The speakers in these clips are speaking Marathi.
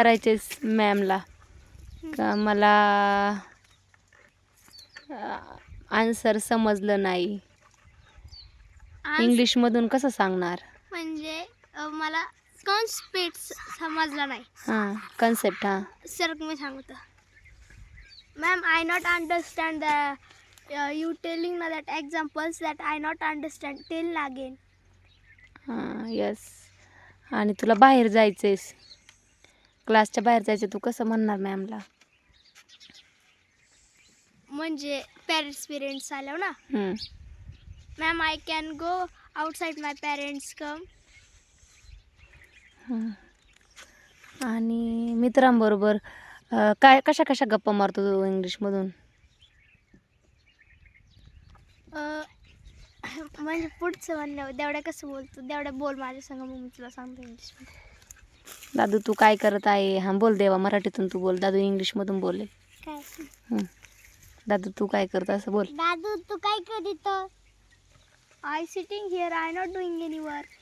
करायचेस मॅमला. का मला आन्सर समजलं नाही. इंग्लिशमधून कसं सांगणार? म्हणजे अ, मला कॉन्स्पेट समजला नाही. हां कन्सेप्ट हां. सर मी सांगतो ma'am I not understand the you telling ना that examples that I not understand tell ना अगेन हां यस आणि तुला बाहेर जायचंयस. क्लासच्या बाहेर जायचं तू कसं म्हणणार मॅमला म्हणजे पेरेंट्स पेरेंट्स आल्यावर ना? हम्म. Ma'am I can go outside my parents come. आणि मित्रांबरोबर अं, काय कशा कशा गप्पा मारतो तू इंग्लिशमधून? म्हणजे पुढचं म्हणणं देवड्या कसं बोलतो? देवड्या बोल माझ्या संग मग मी तुला सांगतो इंग्लिशमध्ये. दादू तू काय करत आहे? हां बोल देवा मराठीतून तू बोल. दादू इंग्लिशमधून बोलेल काय? हं. दादू तू काय करत असं बोल. दादू तू काय करीत? I sitting here I not doing any work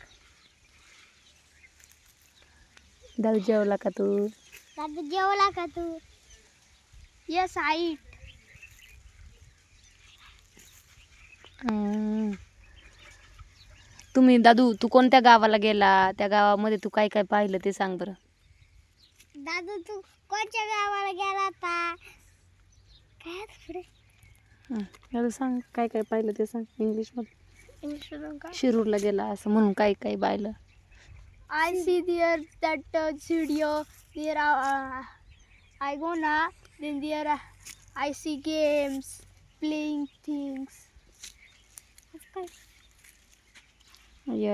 दादू जेवला का तू? दादू जेवला का तू? येस आय इट हं. तुम्ही दादू तू कोणत्या गावाला गेला? त्या गावामध्ये तू काय काय पाहिलं ते सांग बरं. दादू तू कोणत्या गावाला गेला होता? काय आता पुढे? हं. दादू सांग काय काय पाहिलं ते सांग इंग्लिशमध्ये. इंग्लिशमधून काय शिरूरला गेला असं म्हणून काय काय पाहिलं. I see there that uh, video. There are, uh, I go na. Then there uh, I see yes.